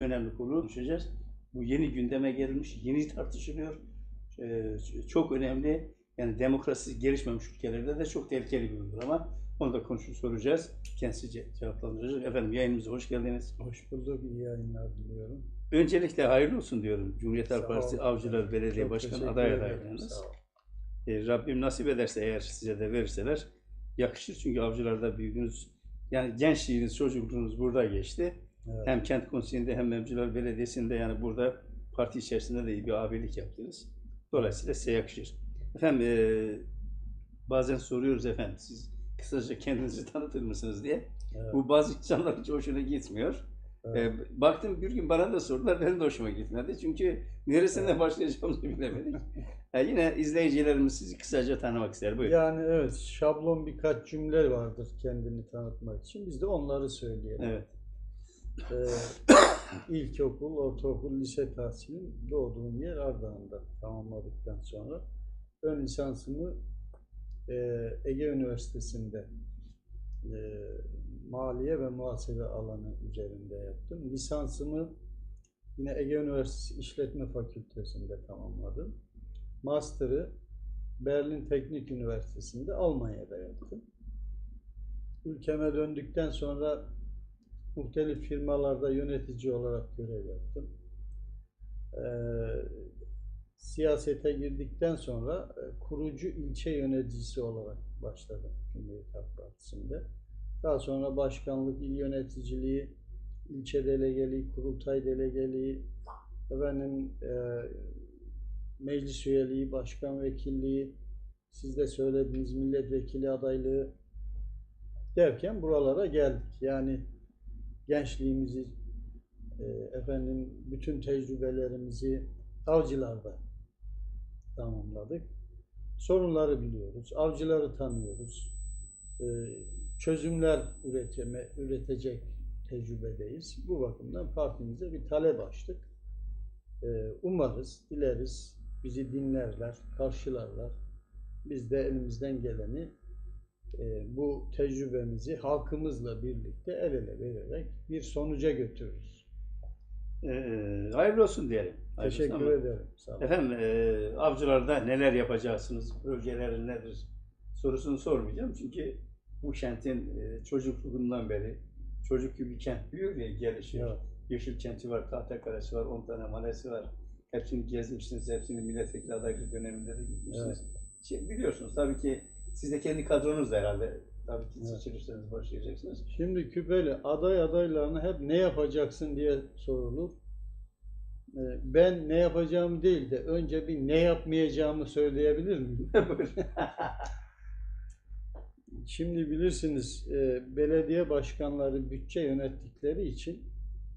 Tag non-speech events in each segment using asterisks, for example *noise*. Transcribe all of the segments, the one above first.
önemli konu konuşacağız. Bu yeni gündeme gelmiş, yeni *laughs* tartışılıyor. Ee, çok önemli. Yani demokrasi gelişmemiş ülkelerde de çok tehlikeli bir uygulama. Onu da konuşup soracağız. Kendisi ce- cevaplandıracak. Efendim yayınımıza hoş geldiniz. Hoş bulduk, iyi yayınlar diliyorum. Öncelikle hayırlı olsun diyorum. Cumhuriyet Halk Partisi. Avcılar Belediye Çok Başkanı aday adaylığınız. E, Rabbim nasip ederse eğer size de verirseler yakışır çünkü avcılarda büyüdünüz. Yani gençliğiniz, çocukluğunuz burada geçti. Evet. Hem kent konseyinde hem Avcılar Belediyesi'nde yani burada parti içerisinde de iyi bir abilik yaptınız. Dolayısıyla size yakışır. Efendim e, bazen soruyoruz efendim siz kısaca kendinizi *laughs* tanıtır mısınız diye. Evet, Bu bazı insanların hiç hoşuna gitmiyor. evet. E, baktım bir gün bana da sordular, benim de hoşuma gitmedi. Çünkü neresinden Evet. başlayacağımızı bilemedik. *laughs* E, yine izleyicilerimiz sizi kısaca tanımak ister. Buyurun. Yani evet, şablon birkaç cümle vardır kendini tanıtmak için. Biz de onları söyleyelim. Evet. Ee, *coughs* ilkokul, ortaokul, lise tahsilim doğduğum yer Ardahan'da tamamladıktan sonra ön lisansımı e, Ege Üniversitesi'nde e, maliye ve muhasebe alanı üzerinde yaptım. Lisansımı yine Ege Üniversitesi İşletme Fakültesi'nde tamamladım. Master'ı Berlin Teknik Üniversitesi'nde Almanya'da yaptım. Ülkeme döndükten sonra muhtelif firmalarda yönetici olarak görev yaptım. Ee, siyasete girdikten sonra e, kurucu ilçe yöneticisi olarak başladım Cumhuriyet Halk Partisi'nde. Daha sonra başkanlık, il yöneticiliği, ilçe delegeliği, kurultay delegeliği, efendim e, meclis üyeliği, başkan vekilliği, siz de söylediğiniz milletvekili adaylığı derken buralara geldik. Yani gençliğimizi, e, efendim bütün tecrübelerimizi avcılarda tamamladık. Sorunları biliyoruz, avcıları tanıyoruz. E, çözümler üreteme, üretecek tecrübedeyiz. Bu bakımdan partimize bir talep açtık. E, umarız, dileriz bizi dinlerler, karşılarlar. Biz de elimizden geleni e, bu tecrübemizi halkımızla birlikte el ele vererek bir sonuca götürürüz. E, hayırlı olsun diyelim. Hayırlı olsun Teşekkür ama- ederim. Sağ olun. Efendim e, avcılarda neler yapacaksınız, projeleri nedir sorusunu sormayacağım. Çünkü bu kentin e, çocukluğundan beri çocuk gibi kent büyür ya gelişiyor. Evet. Yeşil kenti var, Tahtakale'si var, 10 tane mahallesi var. Hepsini gezmişsiniz, hepsini milletvekili adaylığı döneminde de gitmişsiniz. Şey, biliyorsunuz tabii ki siz de kendi kadronuz da herhalde tabii ki Evet. başlayacaksınız. Şimdi küpeli aday adaylarına hep ne yapacaksın diye sorulur. E, Ben ne yapacağımı değil de önce bir ne yapmayacağımı söyleyebilir miyim? *laughs* *laughs* Şimdi bilirsiniz e, belediye başkanları bütçe yönettikleri için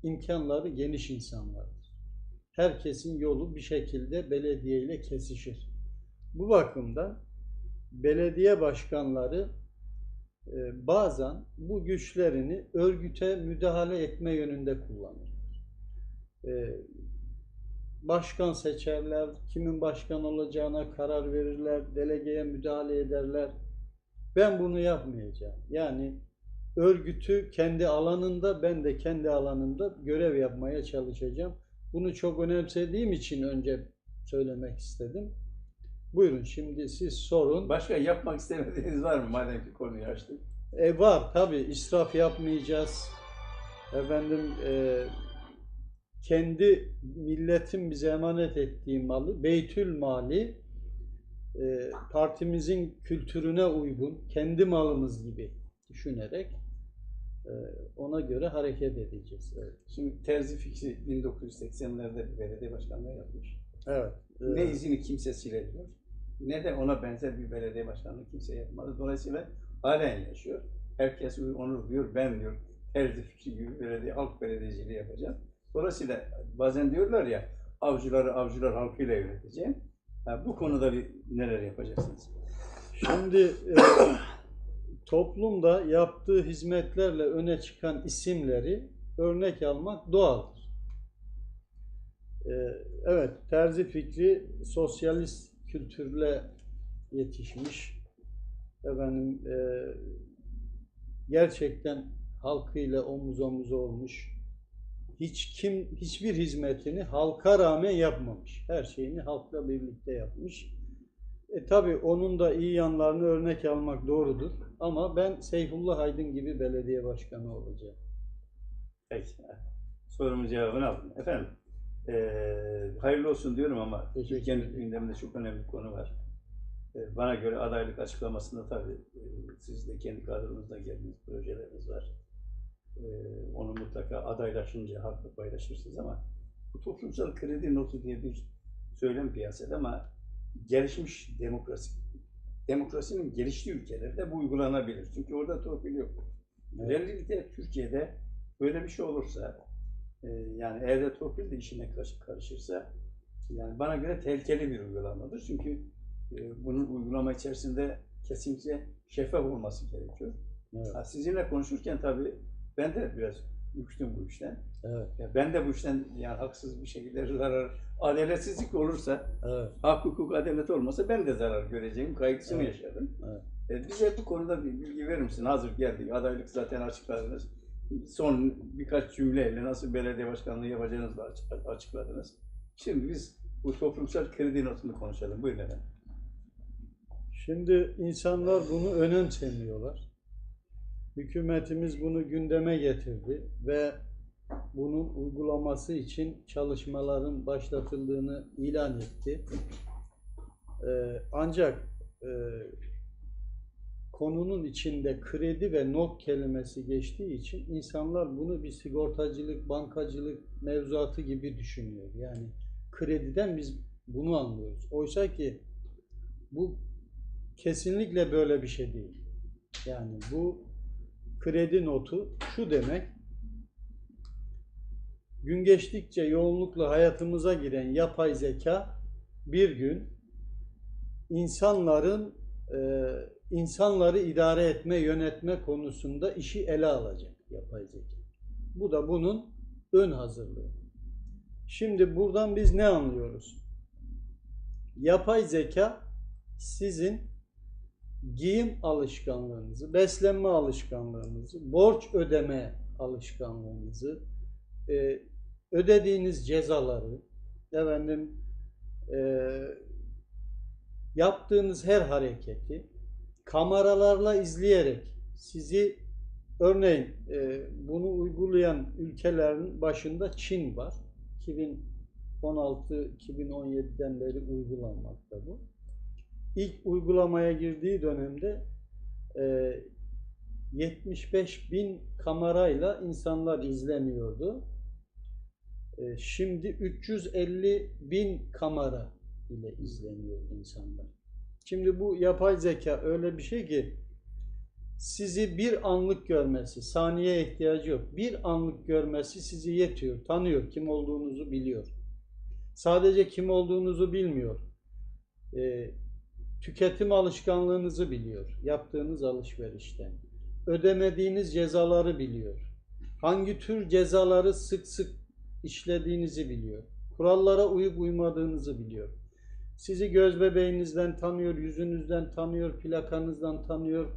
imkanları geniş insanlardır. Herkesin yolu bir şekilde belediye ile kesişir. Bu bakımdan belediye başkanları e, bazen bu güçlerini örgüte müdahale etme yönünde kullanırlar. E, Başkan seçerler, kimin başkan olacağına karar verirler, delegeye müdahale ederler. Ben bunu yapmayacağım. Yani örgütü kendi alanında, ben de kendi alanımda görev yapmaya çalışacağım. Bunu çok önemsediğim için önce söylemek istedim. Buyurun şimdi siz sorun. Başka yapmak istemediğiniz var mı madem ki konuyu açtık? E var tabii israf yapmayacağız. Efendim e, kendi milletin bize emanet ettiği malı, beytül mali e, partimizin kültürüne uygun, kendi malımız gibi düşünerek e, ona göre hareket edeceğiz. Evet. Şimdi Terzi Fikri 1980'lerde bir belediye başkanlığı yapmış. evet. Ne izini kimsesiyle diyor, ne de ona benzer bir belediye başkanlığı kimse yapmadı. Dolayısıyla halen yaşıyor. Herkes onu diyor, ben diyor Terzi gibi belediye, halk belediyeciliği yapacağım. Dolayısıyla bazen diyorlar ya, avcıları avcılar halkıyla yöneteceğim. Ha, bu konuda bir neler yapacaksınız? Şimdi e, *coughs* toplumda yaptığı hizmetlerle öne çıkan isimleri örnek almak doğaldır. E, evet, Terzi Fikri sosyalist kültürle yetişmiş. Efendim e, gerçekten halkıyla omuz omuza olmuş. hiç kim hiçbir hizmetini halka rağmen yapmamış. Her şeyini halkla birlikte yapmış. E tabi onun da iyi yanlarını örnek almak doğrudur. Ama ben Seyfullah Aydın gibi belediye başkanı olacağım. Peki. Sorumun cevabını aldım. Efendim, eee, hayırlı olsun diyorum ama Türkiye'nin gündeminde çok önemli bir konu var. Eee, bana göre adaylık açıklamasında tabii eee, siz de kendi kadronuzda geldiğiniz projeleriniz var. Eee, onu mutlaka adaylaşınca halkla paylaşırsınız ama bu toplumsal kredi notu diye bir söylem piyasada ama gelişmiş demokrasi, demokrasinin geliştiği ülkelerde bu uygulanabilir. Çünkü orada torpil yok. Özellikle Türkiye'de böyle bir şey olursa, e, yani eğer torpil de işine karış- karışırsa, yani bana göre tehlikeli bir uygulamadır. Çünkü e, bunun uygulama içerisinde kesinlikle şeffaf olması gerekiyor. Evet, Ha, sizinle konuşurken tabii ben de biraz ürktüm bu işten. evet, Ya ben de bu işten yani haksız bir şekilde zarar, adaletsizlik olursa, evet. hak, hukuk, adalet olmasa ben de zarar göreceğim kaygısını Evet. yaşadım. Evet. E, bize bu konuda bir bilgi verir misin? Hazır geldik. Adaylık zaten açıkladınız. Son birkaç cümleyle nasıl belediye başkanlığı yapacağınızı açıkladınız. Şimdi biz bu toplumsal kredi notunu konuşalım. Buyurun efendim. Şimdi insanlar bunu önemsemiyorlar. Hükümetimiz bunu gündeme getirdi ve bunun uygulaması için çalışmaların başlatıldığını ilan etti. Ee, ancak e, konunun içinde kredi ve not kelimesi geçtiği için insanlar bunu bir sigortacılık, bankacılık mevzuatı gibi düşünüyor. Yani krediden biz bunu anlıyoruz. Oysa ki bu kesinlikle böyle bir şey değil. Yani bu kredi notu şu demek, gün geçtikçe yoğunlukla hayatımıza giren yapay zeka bir gün insanların e, insanları idare etme, yönetme konusunda işi ele alacak yapay zeka. Bu da bunun ön hazırlığı. Şimdi buradan biz ne anlıyoruz? Yapay zeka sizin giyim alışkanlığınızı, beslenme alışkanlığınızı, borç ödeme alışkanlığınızı, e, ödediğiniz cezaları, efendim e, yaptığınız her hareketi kameralarla izleyerek sizi örneğin e, bunu uygulayan ülkelerin başında Çin var. 2016-2017'den beri uygulanmakta bu. İlk uygulamaya girdiği dönemde e, 75 bin kamerayla insanlar izleniyordu. E, şimdi 350 bin kamera ile izleniyor insanlar. Şimdi bu yapay zeka öyle bir şey ki sizi bir anlık görmesi, saniye ihtiyacı yok. Bir anlık görmesi sizi yetiyor, tanıyor, kim olduğunuzu biliyor. Sadece kim olduğunuzu bilmiyor. E, tüketim alışkanlığınızı biliyor, yaptığınız alışverişten. Ödemediğiniz cezaları biliyor. Hangi tür cezaları sık sık işlediğinizi biliyor. Kurallara uyup uymadığınızı biliyor. Sizi göz bebeğinizden tanıyor, yüzünüzden tanıyor, plakanızdan tanıyor.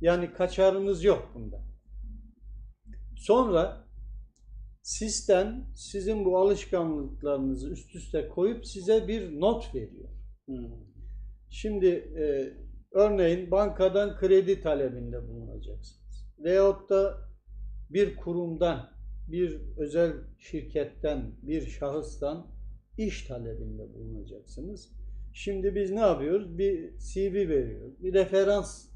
Yani kaçarınız yok bunda. Sonra sistem sizin bu alışkanlıklarınızı üst üste koyup size bir not veriyor. Şimdi e, örneğin bankadan kredi talebinde bulunacaksınız. Veyahut da bir kurumdan, bir özel şirketten, bir şahıstan iş talebinde bulunacaksınız. Şimdi biz ne yapıyoruz? Bir CV veriyoruz, bir referans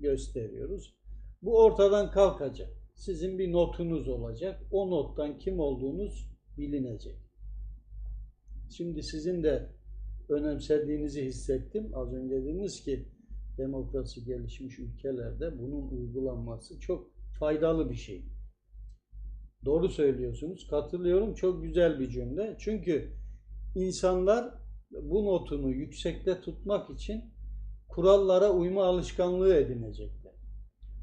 gösteriyoruz. Bu ortadan kalkacak. Sizin bir notunuz olacak. O nottan kim olduğunuz bilinecek. Şimdi sizin de önemsediğinizi hissettim. Az önce dediniz ki demokrasi gelişmiş ülkelerde bunun uygulanması çok faydalı bir şey. Doğru söylüyorsunuz. Katılıyorum. Çok güzel bir cümle. Çünkü insanlar bu notunu yüksekte tutmak için kurallara uyma alışkanlığı edinecekler.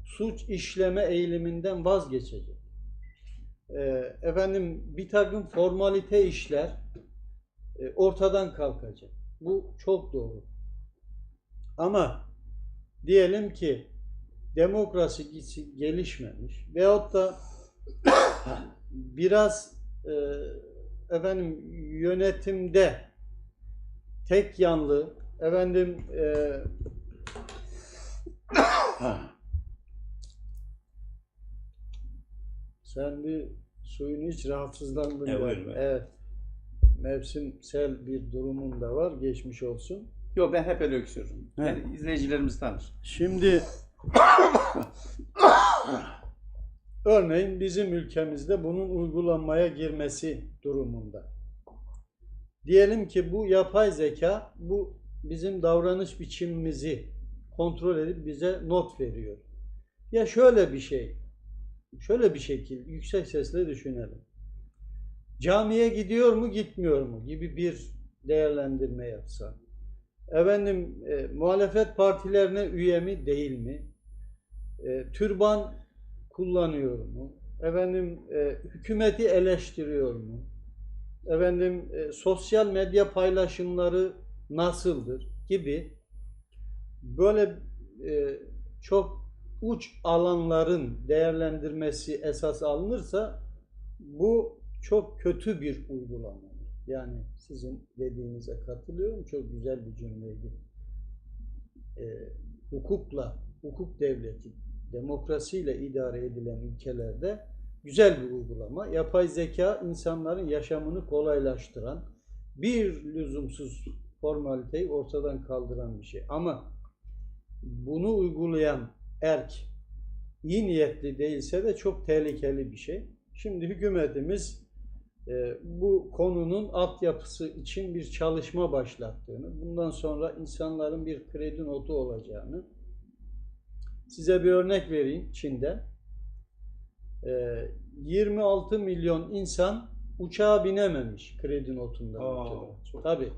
Suç işleme eğiliminden vazgeçecek. Ee, efendim bir takım formalite işler e, ortadan kalkacak. Bu çok doğru. Ama diyelim ki demokrasi gelişmemiş veyahut da *coughs* biraz e, efendim yönetimde tek yanlı efendim e, sen bir suyunu iç rahatsızlandın. E, buyurun. Evet. Mevsimsel bir durumun da var. Geçmiş olsun. Yok ben hep öyle öksürürüm. Yani izleyicilerimiz tanır. Şimdi *coughs* örneğin bizim ülkemizde bunun uygulanmaya girmesi durumunda. Diyelim ki bu yapay zeka bu bizim davranış biçimimizi kontrol edip bize not veriyor. Ya şöyle bir şey, şöyle bir şekil yüksek sesle düşünelim. Camiye gidiyor mu gitmiyor mu gibi bir değerlendirme yapsa. Efendim e, muhalefet partilerine üye mi değil mi? E, türban kullanıyor mu? Efendim e, hükümeti eleştiriyor mu? Efendim e, sosyal medya paylaşımları nasıldır gibi böyle e, çok uç alanların değerlendirmesi esas alınırsa bu çok kötü bir uygulamadır. Yani sizin dediğinize katılıyorum. Çok güzel bir cümleydi. E, hukukla, hukuk devleti, demokrasiyle idare edilen ülkelerde güzel bir uygulama. Yapay zeka insanların yaşamını kolaylaştıran, bir lüzumsuz formaliteyi ortadan kaldıran bir şey. Ama bunu uygulayan erk iyi niyetli değilse de çok tehlikeli bir şey. Şimdi hükümetimiz e, bu konunun altyapısı için bir çalışma başlattığını, bundan sonra insanların bir kredi notu olacağını, size bir örnek vereyim Çin'de. E, 26 milyon insan uçağa binememiş kredi notundan Aa, ötürü. Tabii.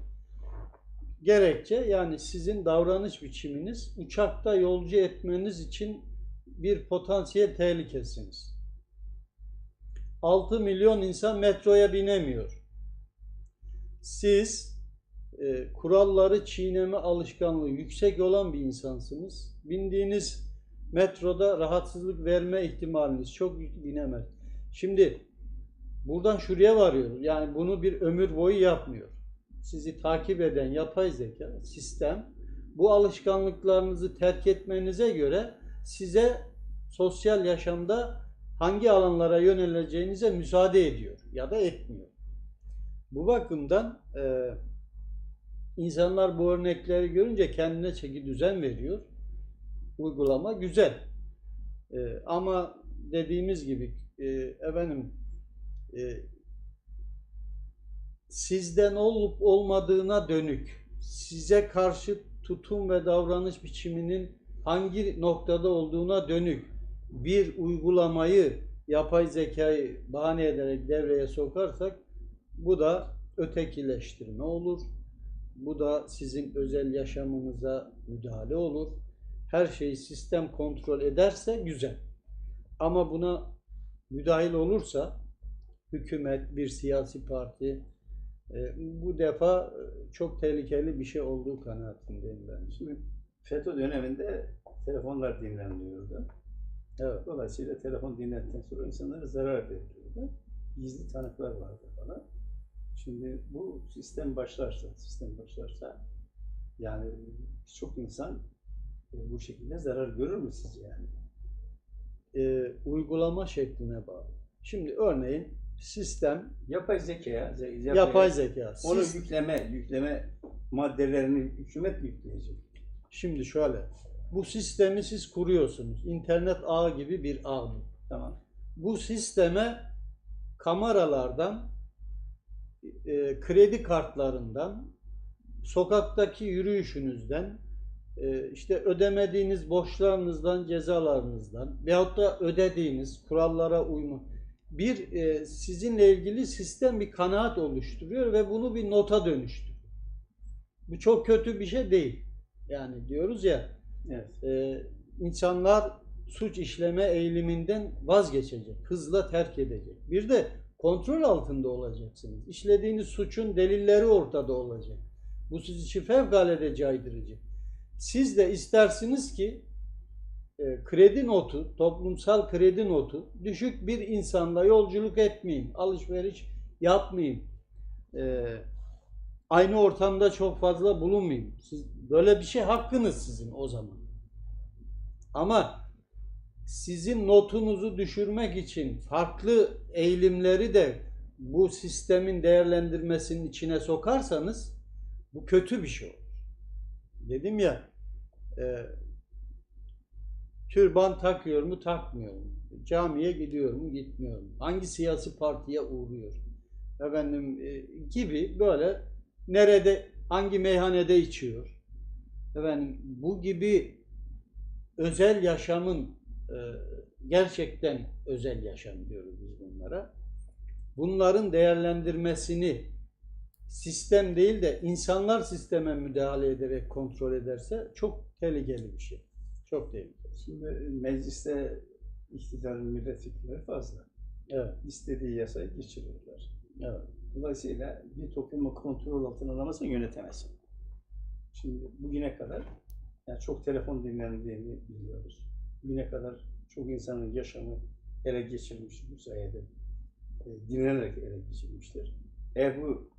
Gerekçe yani sizin davranış biçiminiz uçakta yolcu etmeniz için bir potansiyel tehlikesiniz. 6 milyon insan metroya binemiyor. Siz e, kuralları çiğneme alışkanlığı yüksek olan bir insansınız. Bindiğiniz metroda rahatsızlık verme ihtimaliniz çok binemez. Şimdi buradan şuraya varıyoruz. Yani bunu bir ömür boyu yapmıyor. Sizi takip eden yapay zeka sistem bu alışkanlıklarınızı terk etmenize göre size sosyal yaşamda hangi alanlara yöneleceğinize müsaade ediyor ya da etmiyor. Bu bakımdan e, insanlar bu örnekleri görünce kendine çeki düzen veriyor. Uygulama güzel. E, ama dediğimiz gibi e, efendim e, sizden olup olmadığına dönük size karşı tutum ve davranış biçiminin hangi noktada olduğuna dönük bir uygulamayı yapay zekayı bahane ederek devreye sokarsak bu da ötekileştirme olur. Bu da sizin özel yaşamınıza müdahale olur. Her şeyi sistem kontrol ederse güzel. Ama buna müdahil olursa hükümet, bir siyasi parti e, bu defa e, çok tehlikeli bir şey olduğu kanaatindeyim ben. Şimdi FETÖ döneminde telefonlar dinlenmiyordu. Evet. Dolayısıyla telefon dinlendikten sonra insanlara zarar veriliyordu. Gizli tanıklar vardı falan. Şimdi bu sistem başlarsa, sistem başlarsa yani çok insan e, bu şekilde zarar görür mü sizce yani? E, uygulama şekline bağlı. Şimdi örneğin sistem Yapay zekaya, ze- yapay, yapay zeka. onu Siz- yükleme, yükleme maddelerini hükümet yükleyecek. Şimdi şöyle. Bu sistemi siz kuruyorsunuz. İnternet ağı gibi bir ağ bu. Tamam. Bu sisteme kameralardan, e, kredi kartlarından, sokaktaki yürüyüşünüzden, işte ödemediğiniz borçlarınızdan, cezalarınızdan veyahut da ödediğiniz kurallara uyma bir e, sizinle ilgili sistem bir kanaat oluşturuyor ve bunu bir nota dönüştürüyor. Bu çok kötü bir şey değil. Yani diyoruz ya Evet. e, insanlar suç işleme eğiliminden vazgeçecek, hızla terk edecek. Bir de kontrol altında olacaksınız. İşlediğiniz suçun delilleri ortada olacak. Bu siz için fevkalade caydırıcı. Siz de istersiniz ki e, kredi notu, toplumsal kredi notu düşük bir insanla yolculuk etmeyin, alışveriş yapmayayım. Ee, aynı ortamda çok fazla bulunmayayım. Siz böyle bir şey hakkınız sizin o zaman. Ama sizin notunuzu düşürmek için farklı eğilimleri de bu sistemin değerlendirmesinin içine sokarsanız bu kötü bir şey olur. Dedim ya e, türban takıyor mu takmıyor mu? Camiye gidiyor mu gitmiyor mu? Hangi siyasi partiye uğruyor? Efendim e, gibi böyle nerede hangi meyhanede içiyor? Efendim bu gibi özel yaşamın e, gerçekten özel yaşam diyoruz biz bunlara. Bunların değerlendirmesini sistem değil de insanlar sisteme müdahale ederek kontrol ederse çok tehlikeli bir şey. Çok tehlikeli. Şimdi mecliste iktidarın milletvekilleri fazla. Evet, İstediği yasayı geçiriyorlar. evet. Dolayısıyla bir toplumu kontrol altına alamazsan yönetemezsin. Şimdi bugüne kadar yani çok telefon dinlendiğini biliyoruz. Bugüne kadar çok insanın yaşamı ele geçirilmiş bu sayede. E, dinlenerek ele geçirilmiştir. Eğer bu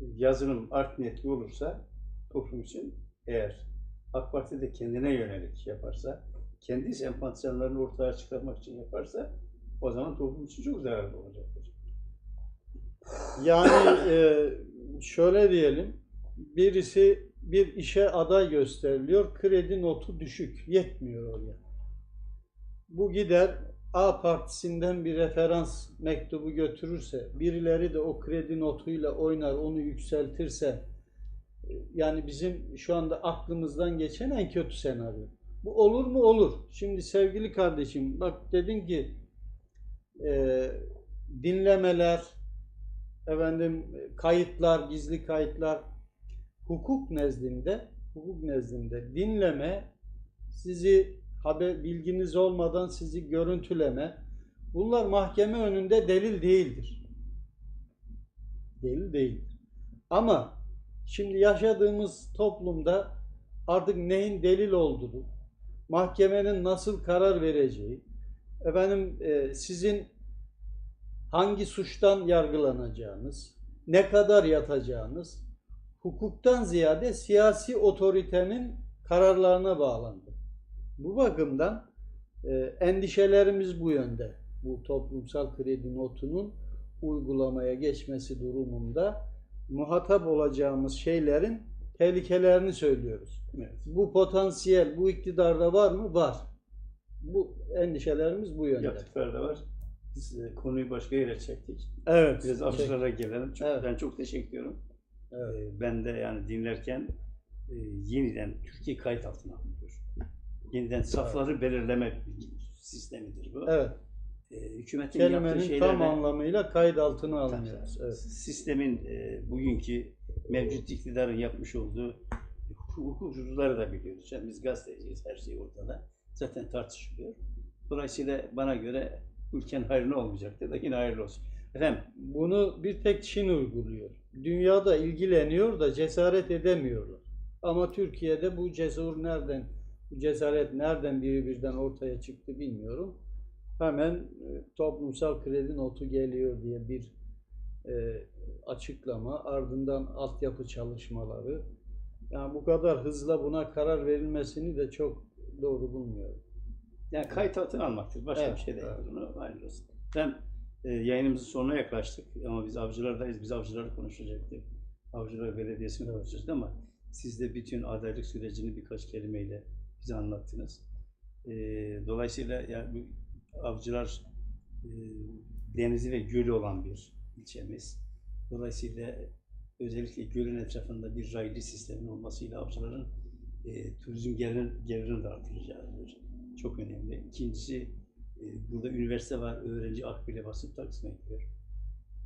yazılım art niyetli olursa toplum için eğer AK Parti de kendine yönelik yaparsa, kendi sempatisanlarını ortaya çıkarmak için yaparsa o zaman toplum için çok zararlı olacaktır. Yani e, şöyle diyelim, birisi bir işe aday gösteriliyor, kredi notu düşük, yetmiyor oraya. Bu gider A partisinden bir referans mektubu götürürse, birileri de o kredi notuyla oynar, onu yükseltirse, e, yani bizim şu anda aklımızdan geçen en kötü senaryo. Bu olur mu? Olur. Şimdi sevgili kardeşim, bak dedin ki e, dinlemeler, efendim kayıtlar, gizli kayıtlar hukuk nezdinde, hukuk nezdinde dinleme, sizi haber bilginiz olmadan sizi görüntüleme bunlar mahkeme önünde delil değildir. Delil değildir. Ama şimdi yaşadığımız toplumda artık neyin delil olduğu, mahkemenin nasıl karar vereceği, efendim e, sizin hangi suçtan yargılanacağınız, ne kadar yatacağınız hukuktan ziyade siyasi otoritenin kararlarına bağlandı. Bu bakımdan e, endişelerimiz bu yönde. Bu toplumsal kredi notunun uygulamaya geçmesi durumunda muhatap olacağımız şeylerin tehlikelerini söylüyoruz. Evet. Bu potansiyel bu iktidarda var mı? Var. Bu endişelerimiz bu yönde. Yaptıkları da var. Biz e, konuyu başka yere çektik. Evet. Biraz avcılara gelelim. Çok, Evet. Ben çok teşekkür ediyorum. Evet. E, ben de yani dinlerken e, yeniden Türkiye kayıt altına alınıyor. Yeniden safları belirleme sistemidir bu. Evet. E, hükümetin yaptığı Kelimenin şeylerle tam anlamıyla kayıt altına tabii. Evet. sistemin e, bugünkü mevcut iktidarın yapmış olduğu hukuksuzlukları da biliyoruz. Yani biz gazeteciyiz, her şey ortada. Zaten tartışılıyor. Dolayısıyla bana göre ülkenin hayrına olmayacaktır da yine hayırlı olsun. Efendim, Bunu bir tek Çin uyguluyor. Dünyada ilgileniyor da cesaret edemiyorlar. Ama Türkiye'de bu cesur nereden, bu cesaret nereden biri birden ortaya çıktı bilmiyorum. Hemen e, toplumsal kredi notu geliyor diye bir e, açıklama, ardından altyapı çalışmaları. Yani bu kadar hızla buna karar verilmesini de çok doğru bulmuyorum. yani kayıt altına almaktır. Başka Evet, bir şey değil. evet. Bunu. Efendim, e, yayınımızın sonuna yaklaştık ama biz avcılardayız. Biz avcıları konuşacaktık. Avcılar Belediyesi'ni Evet. konuşacağız ama siz de bütün adaylık sürecini birkaç kelimeyle bize anlattınız. E, dolayısıyla yani avcılar e, denizi ve gölü olan bir ilçemiz. Dolayısıyla özellikle gölün etrafında bir raylı sistemin olmasıyla avcıların e, turizm gelirin, gelirini de artıracağıdır. Çok önemli. İkincisi e, burada üniversite var. Öğrenci akbile basıp Taksim'e gidiyor.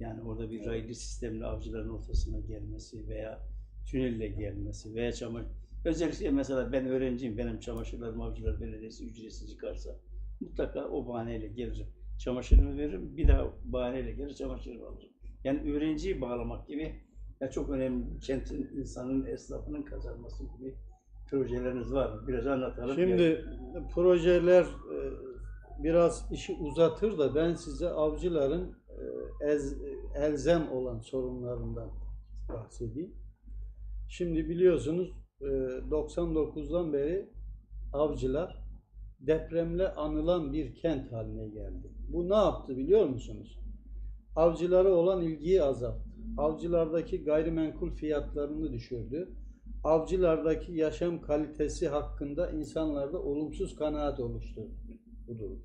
Yani orada bir raylı sistemle avcıların ortasına gelmesi veya tünelle gelmesi veya çamaşır özellikle mesela ben öğrenciyim. Benim çamaşırlarım Avcılar Belediyesi ücretsiz yıkarsa mutlaka o bahaneyle gelirim. Çamaşırımı veririm. Bir daha bahaneyle gelir çamaşırımı alırım. Yani öğrenciyi bağlamak gibi ya çok önemli kentin insanın esnafının kazanması gibi projeleriniz var mı? Biraz anlatalım. Şimdi projeler e, biraz işi uzatır da ben size avcıların e, ez, elzem olan sorunlarından bahsedeyim. Şimdi biliyorsunuz e, 99'dan beri avcılar depremle anılan bir kent haline geldi. Bu ne yaptı biliyor musunuz? Avcılara olan ilgiyi azalttı. Avcılardaki gayrimenkul fiyatlarını düşürdü. Avcılardaki yaşam kalitesi hakkında insanlarda olumsuz kanaat oluşturdu bu durum.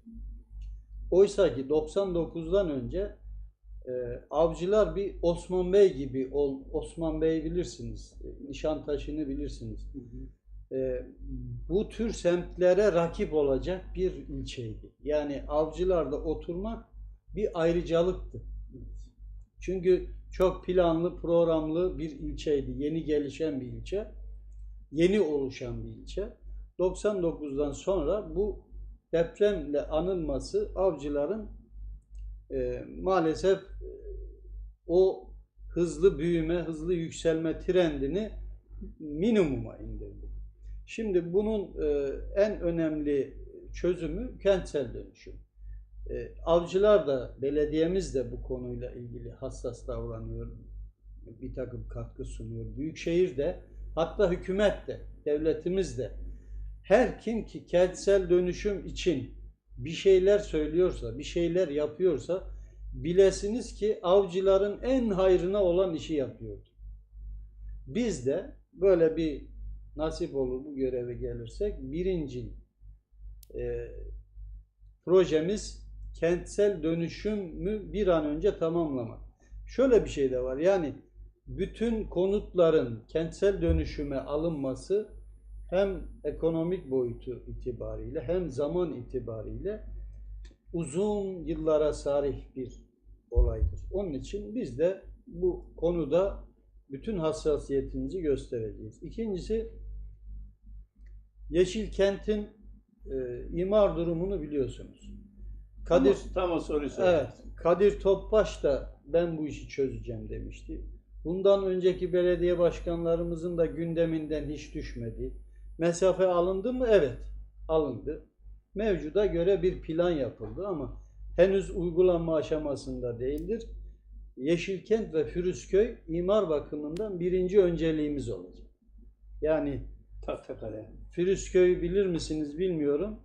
Oysa ki 99'dan önce e, avcılar bir Osman Bey gibi, ol, Osman Bey bilirsiniz, e, Nişantaşı'nı bilirsiniz. E, bu tür semtlere rakip olacak bir ilçeydi. Yani avcılarda oturmak bir ayrıcalıktı. Çünkü çok planlı, programlı bir ilçeydi. Yeni gelişen bir ilçe. Yeni oluşan bir ilçe. 99'dan sonra bu depremle anılması avcıların e, maalesef o hızlı büyüme, hızlı yükselme trendini minimuma indirdi. Şimdi bunun e, en önemli çözümü kentsel dönüşüm. E, avcılar da, belediyemiz de bu konuyla ilgili hassas davranıyor. Bir takım katkı sunuyor. Büyükşehir de, hatta hükümet de, devletimiz de her kim ki kentsel dönüşüm için bir şeyler söylüyorsa, bir şeyler yapıyorsa bilesiniz ki avcıların en hayrına olan işi yapıyordu. Biz de böyle bir nasip olur bu göreve gelirsek birinci e, projemiz kentsel dönüşümü bir an önce tamamlamak. Şöyle bir şey de var yani bütün konutların kentsel dönüşüme alınması hem ekonomik boyutu itibariyle hem zaman itibariyle uzun yıllara sarih bir olaydır. Onun için biz de bu konuda bütün hassasiyetimizi göstereceğiz. İkincisi Yeşil Kent'in e, imar durumunu biliyorsunuz. Kadir Tam tam o soruyu. Evet, Kadir Topbaş da ben bu işi çözeceğim demişti. Bundan önceki belediye başkanlarımızın da gündeminden hiç düşmedi. Mesafe alındı mı? Evet, alındı. Mevcuda göre bir plan yapıldı ama henüz uygulanma aşamasında değildir. Yeşilkent ve Firuzköy imar bakımından birinci önceliğimiz olacak. Yani Tahtakale. Firuzköy bilir misiniz bilmiyorum.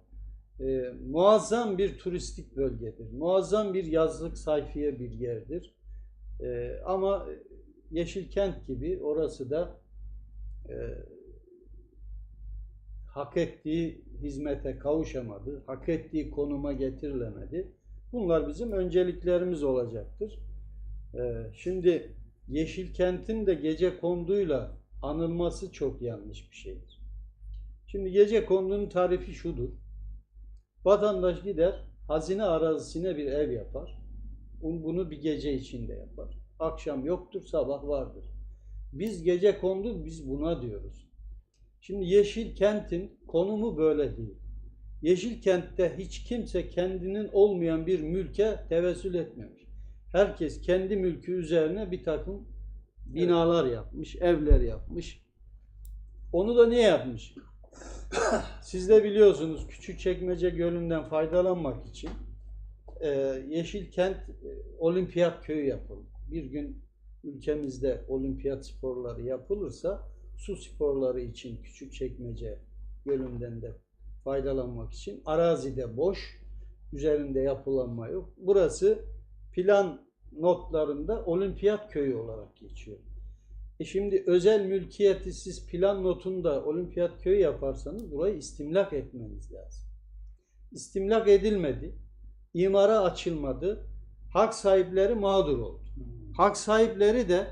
Ee, muazzam bir turistik bölgedir. Muazzam bir yazlık sayfiye bir yerdir. Ee, ama Yeşilkent gibi orası da e, hak ettiği hizmete kavuşamadı, hak ettiği konuma getirilemedi. Bunlar bizim önceliklerimiz olacaktır. Ee, şimdi Yeşilkent'in de gece konduyla anılması çok yanlış bir şeydir. Şimdi gece kondunun tarifi şudur. Vatandaş gider hazine arazisine bir ev yapar. Bunu bir gece içinde yapar. Akşam yoktur, sabah vardır. Biz gece kondu, biz buna diyoruz. Şimdi Yeşil Kent'in konumu böyle değil. Yeşil Kent'te hiç kimse kendinin olmayan bir mülke tevessül etmemiş. Herkes kendi mülkü üzerine bir takım binalar yapmış, evler yapmış. Onu da niye yapmış? *coughs* Siz de biliyorsunuz Küçükçekmece Gölü'nden faydalanmak için e, Yeşilkent e, Olimpiyat Köyü yapıldı. Bir gün ülkemizde olimpiyat sporları yapılırsa su sporları için Küçükçekmece Gölü'nden de faydalanmak için arazide boş, üzerinde yapılanma yok. Burası plan notlarında olimpiyat köyü olarak geçiyor. E şimdi özel mülkiyeti siz plan notunda olimpiyat köyü yaparsanız burayı istimlak etmeniz lazım. İstimlak edilmedi, imara açılmadı, hak sahipleri mağdur oldu. Hak sahipleri de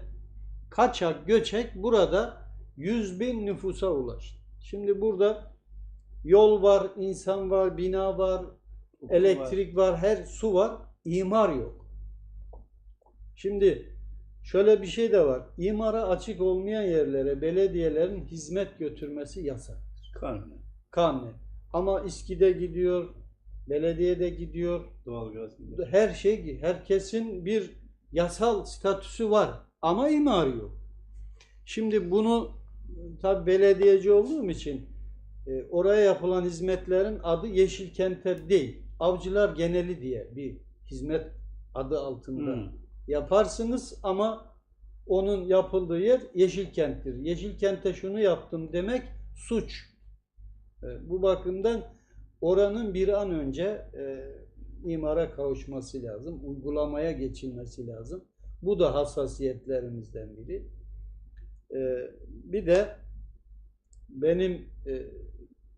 kaçak göçek burada 100 bin nüfusa ulaştı. Şimdi burada yol var, insan var, bina var, Okul elektrik var, her su var, imar yok. Şimdi şöyle bir şey de var. İmara açık olmayan yerlere belediyelerin hizmet götürmesi yasak. Kanunen. Kanunen. Ama İSKİ'de gidiyor, belediyede gidiyor. Doğalgaz. Her şey, herkesin bir yasal statüsü var ama imar yok. Şimdi bunu tabi belediyeci olduğum için e, oraya yapılan hizmetlerin adı Yeşilkent'e değil, Avcılar Geneli diye bir hizmet adı altında Hmm. yaparsınız ama onun yapıldığı yer Yeşilkent'tir. Yeşilkent'te şunu yaptım demek suç. E, Bu bakımdan oranın bir an önce e, imara kavuşması lazım, uygulamaya geçilmesi lazım. Bu da hassasiyetlerimizden biri. E, bir de benim e,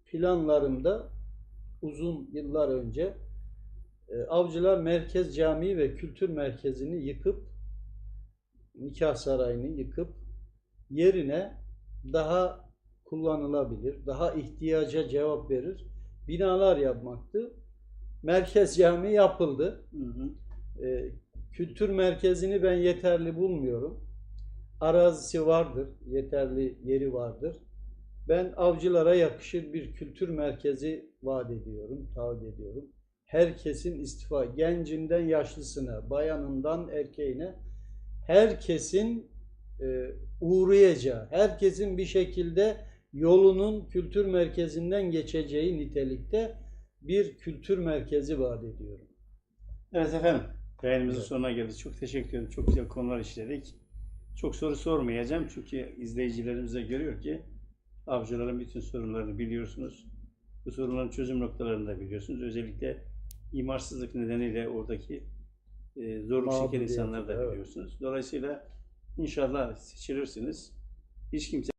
planlarımda uzun yıllar önce e, Avcılar Merkez Camii ve Kültür Merkezi'ni yıkıp nikah sarayını yıkıp yerine daha kullanılabilir, daha ihtiyaca cevap verir binalar yapmaktı. Merkez Camii yapıldı. Hı hı. E, kültür merkezini ben yeterli bulmuyorum. Arazisi vardır, yeterli yeri vardır. Ben avcılara yakışır bir kültür merkezi vaat ediyorum, taahhüt ediyorum. Herkesin istifa, gencinden yaşlısına, bayanından erkeğine, herkesin e, uğrayacağı, herkesin bir şekilde yolunun kültür merkezinden geçeceği nitelikte bir kültür merkezi vaat ediyorum. Evet efendim. Yayınımızın Evet. sonuna geldik. Çok teşekkür ederim. Çok güzel konular işledik. Çok soru sormayacağım çünkü izleyicilerimiz de görüyor ki avcıların bütün sorunlarını biliyorsunuz. Bu sorunların çözüm noktalarını da biliyorsunuz. Özellikle imarsızlık nedeniyle oradaki e, zorluk çeken insanları da evet. biliyorsunuz. Dolayısıyla inşallah seçilirsiniz. Hiç kimse